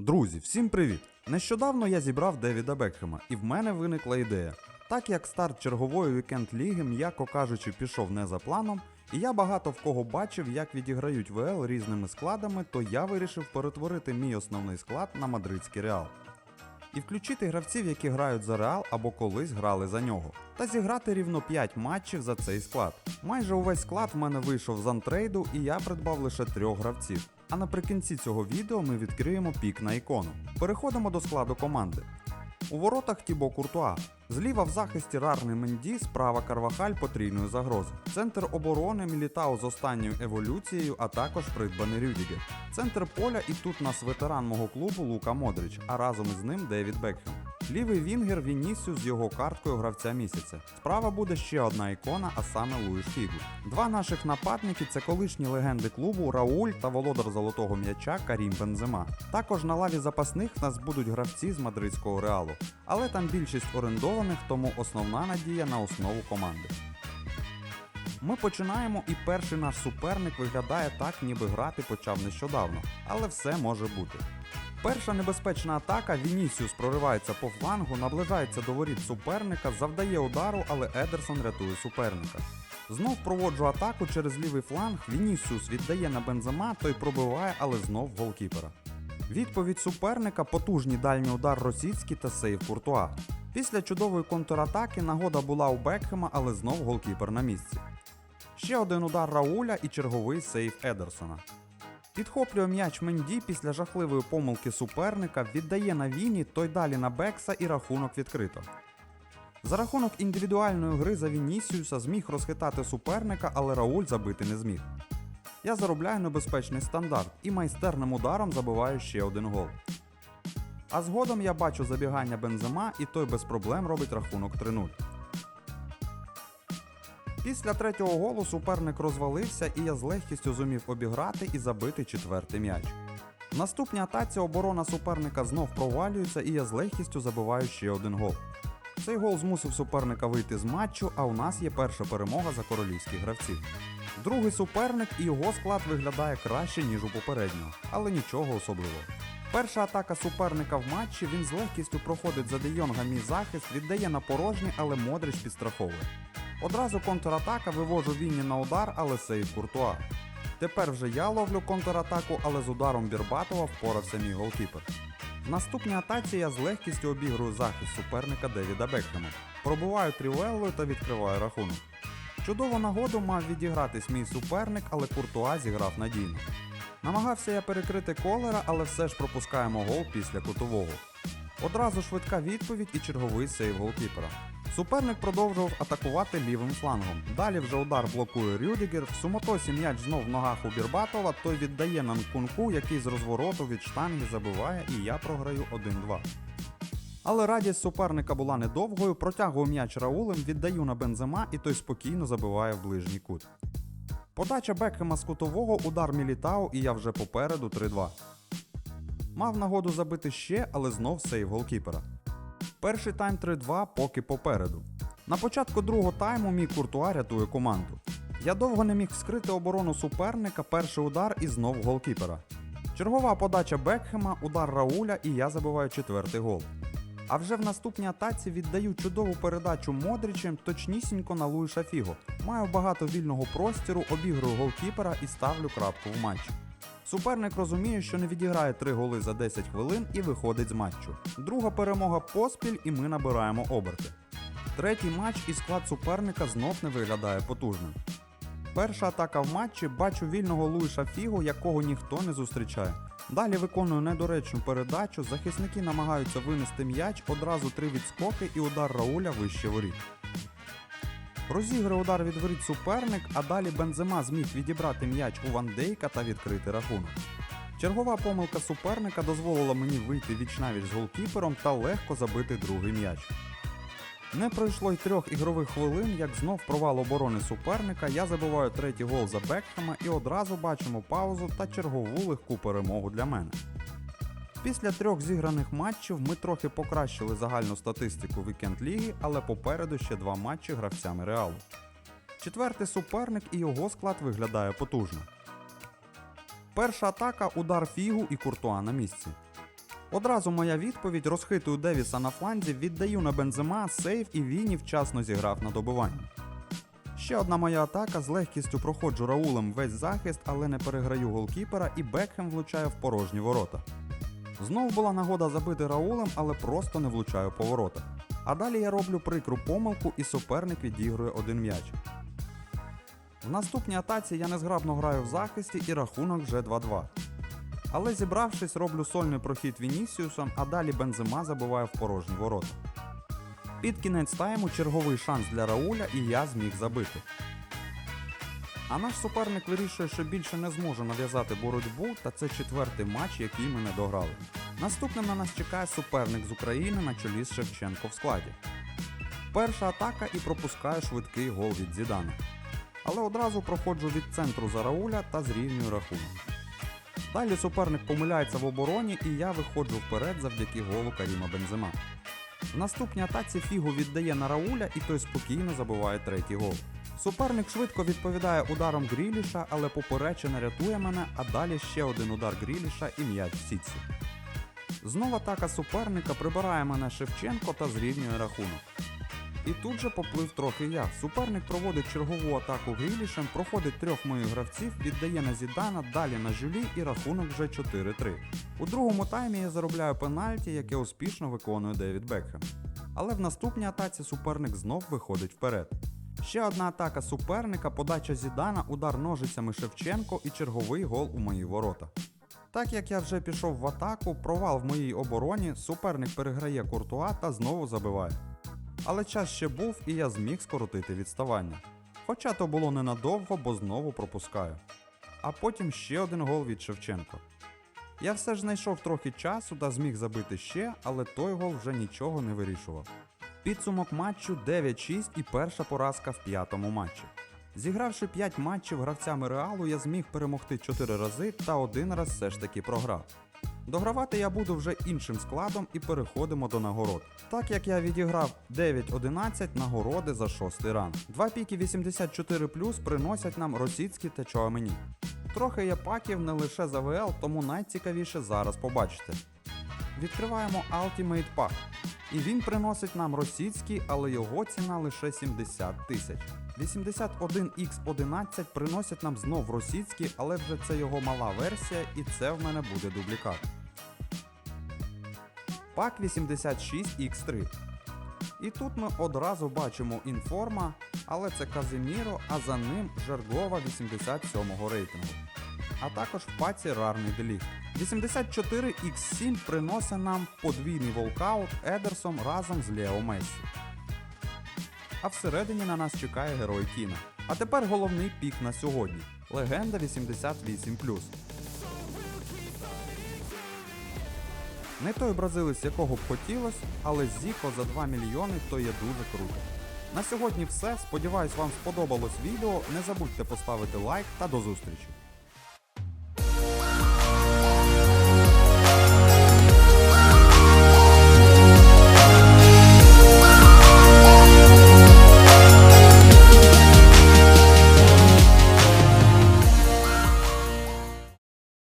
Друзі, всім привіт! Нещодавно я зібрав Девіда Бекхема, і в мене виникла ідея. Так як старт чергової вікенд ліги, м'яко кажучи, пішов не за планом, і я багато в кого бачив, як відіграють ВЛ різними складами, то я вирішив перетворити мій основний склад на мадридський реал. І включити гравців, які грають за Реал або колись грали за нього. Та зіграти рівно 5 матчів за цей склад. Майже увесь склад в мене вийшов з антрейду, і я придбав лише трьох гравців. А наприкінці цього відео ми відкриємо пік на ікону. Переходимо до складу команди. У воротах Тібо Куртуа. Зліва в захисті рарний Менді, справа Карвахаль потрійної загрози. Центр оборони Мілітао з останньою еволюцією, а також придбаний Рюдігер. Центр поля і тут нас ветеран мого клубу Лука Модрич, а разом із ним Девід Бекхем. Лівий Вінгер Вінісіус з його карткою гравця місяця. Справа буде ще одна ікона, а саме Луїш Фігу. Два наших нападники це колишні легенди клубу Рауль та володар золотого м'яча Карім Бензема. Також на лаві запасних в нас будуть гравці з мадридського реалу, але там більшість орендованих, тому основна надія на основу команди. Ми починаємо, і перший наш суперник виглядає так, ніби грати почав нещодавно, але все може бути. Перша небезпечна атака Вінісіус проривається по флангу, наближається до воріт суперника, завдає удару, але Едерсон рятує суперника. Знов проводжу атаку через лівий фланг, Вінісіус віддає на Бензема, той пробиває, але знов голкіпера. Відповідь суперника потужний дальній удар Росіцький та сейв Куртуа. Після чудової контратаки нагода була у Бекхема, але знов голкіпер на місці. Ще один удар Рауля і черговий сейв Едерсона. Підхоплює м'яч Менді після жахливої помилки суперника, віддає на Віні, той далі на Бекса і рахунок відкрито. За рахунок індивідуальної гри за Вінісіуса зміг розхитати суперника, але Рауль забити не зміг. Я заробляю небезпечний стандарт і майстерним ударом забиваю ще один гол. А згодом я бачу забігання Бензема і той без проблем робить рахунок 3-0. Після третього голу суперник розвалився, і я з легкістю зумів обіграти і забити четвертий м'яч. В наступній атаці оборона суперника знов провалюється, і я з легкістю забиваю ще один гол. Цей гол змусив суперника вийти з матчу, а у нас є перша перемога за королівських гравців. Другий суперник і його склад виглядає краще, ніж у попереднього, але нічого особливого. Перша атака суперника в матчі він з легкістю проходить за Де Йонга мій захист, віддає на порожній, але Модрич підстраховує. Одразу контратака вивожу Вінні на удар, але сейв Куртуа. Тепер вже я ловлю контратаку, але з ударом Бірбатова впорався мій голкіпер. В наступній атаці я з легкістю обігрую захист суперника Девіда Бекхема, пробиваю трівеллою та відкриваю рахунок. Чудову нагоду мав відігратись мій суперник, але Куртуа зіграв надійно. Намагався я перекрити колера, але все ж пропускаємо гол після кутового. Одразу швидка відповідь і черговий сейв голкіпера. Суперник продовжував атакувати лівим флангом. Далі вже удар блокує Рюдігер. В суматосі м'яч знов в ногах у Бірбатова, той віддає на Нкунку, який з розвороту від штанги забиває, і я програю 1-2. Але радість суперника була недовгою, протягую м'яч Раулем, віддаю на Бензема, і той спокійно забиває в ближній кут. Подача Бекхема з кутового, удар Мілітау, і я вже попереду 3-2. Мав нагоду забити ще, але знов сейв голкіпера. Перший тайм 3-2 поки попереду. На початку другого тайму мій Куртуа рятує команду. Я довго не міг вскрити оборону суперника, перший удар і знов голкіпера. Чергова подача Бекхема, удар Рауля і я забиваю четвертий гол. А вже в наступній атаці віддаю чудову передачу Модрічем точнісінько на Луїша Фіго. Маю багато вільного простіру, обігрую голкіпера і ставлю крапку в матчі. Суперник розуміє, що не відіграє 3 голи за 10 хвилин і виходить з матчу. Друга перемога поспіль, і ми набираємо оберти. Третій матч і склад суперника знов не виглядає потужним. Перша атака в матчі бачу вільного Луїша Фігу, якого ніхто не зустрічає. Далі виконую недоречну передачу, захисники намагаються винести м'яч, одразу три відскоки і удар Рауля вище воріт. Розіграє удар від воріт суперник, а далі Бензема зміг відібрати м'яч у Ван Дейка та відкрити рахунок. Чергова помилка суперника дозволила мені вийти вічнавіч з голкіпером та легко забити другий м'яч. Не пройшло й трьох ігрових хвилин, як знов провал оборони суперника, я забиваю третій гол за Бекхема і одразу бачимо паузу та чергову легку перемогу для мене. Після трьох зіграних матчів ми трохи покращили загальну статистику вікенд ліги, але попереду ще два матчі гравцями реалу. Четвертий суперник і його склад виглядає потужно. Перша атака удар Фігу і Куртуа на місці. Одразу моя відповідь розхитую Девіса на фланзі, віддаю на бензима, сейф і Віні вчасно зіграв на добивання. Ще одна моя атака з легкістю проходжу Раулем весь захист, але не переграю голкіпера і Бекхем влучає в порожні ворота. Знову була нагода забити Раулем, але просто не влучаю по воротах. А далі я роблю прикру помилку і суперник відігрує один м'яч. В наступній атаці я незграбно граю в захисті і рахунок вже 2-2. Але зібравшись, роблю сольний прохід Вінісіусом, а далі Бензима забиває в порожні ворота. Під кінець тайму черговий шанс для Рауля і я зміг забити. А наш суперник вирішує, що більше не зможе нав'язати боротьбу, та це четвертий матч, який ми не дограли. Наступним на нас чекає суперник з України на чолі з Шевченко в складі. Перша атака і пропускаю швидкий гол від Зідана. Але одразу проходжу від центру за Рауля та зрівнюю рахунок. Далі суперник помиляється в обороні і я виходжу вперед завдяки голу Каріма Бензима. В наступній атаці Фігу віддає на Рауля і той спокійно забиває третій гол. Суперник швидко відповідає ударом Гріліша, але поперечина рятує мене, а далі ще один удар Гріліша і м'яч в сітці. Знов атака суперника прибирає мене Шевченко та зрівнює рахунок. І тут же поплив трохи я. Суперник проводить чергову атаку Грілішем, проходить трьох моїх гравців, віддає на Зідана, далі на Жюлі і рахунок вже 4-3. У другому таймі я заробляю пенальті, яке успішно виконує Девід Бекхем. Але в наступній атаці суперник знов виходить вперед. Ще одна атака суперника, подача Зідана, удар ножицями Шевченко і черговий гол у мої ворота. Так як я вже пішов в атаку, провал в моїй обороні, суперник переграє куртуа та знову забиває. Але час ще був і я зміг скоротити відставання. Хоча то було ненадовго, бо знову пропускаю. А потім ще один гол від Шевченко. Я все ж знайшов трохи часу та зміг забити ще, але той гол вже нічого не вирішував. Підсумок матчу 9-6 і перша поразка в п'ятому матчі. Зігравши 5 матчів гравцями реалу, я зміг перемогти 4 рази та один раз все ж таки програв. Догравати я буду вже іншим складом і переходимо до нагород. Так як я відіграв 9-11 нагороди за шостий ранг. Два піки 84 приносять нам Росіцький та Чоамені. Трохи є паків не лише за ВЛ, тому найцікавіше зараз побачите. Відкриваємо Ultimate Pack. І він приносить нам російський, але його ціна лише 70 тисяч. 81X11 приносять нам знов російський, але вже це його мала версія, і це в мене буде дублікат. Пак 86X3. І тут ми одразу бачимо інформа, але це Казиміро, а за ним Жергова 87-го рейтингу. А також в паці рарний деліт. 84X7 приносить нам подвійний волкаут Едерсом разом з Лео Мессі. А всередині на нас чекає герой Кіна. А тепер головний пік на сьогодні. Легенда 88. Не той бразилець, якого б хотілося, але Зіко за 2 мільйони то є дуже круто. На сьогодні все. Сподіваюсь, вам сподобалось відео. Не забудьте поставити лайк та до зустрічі.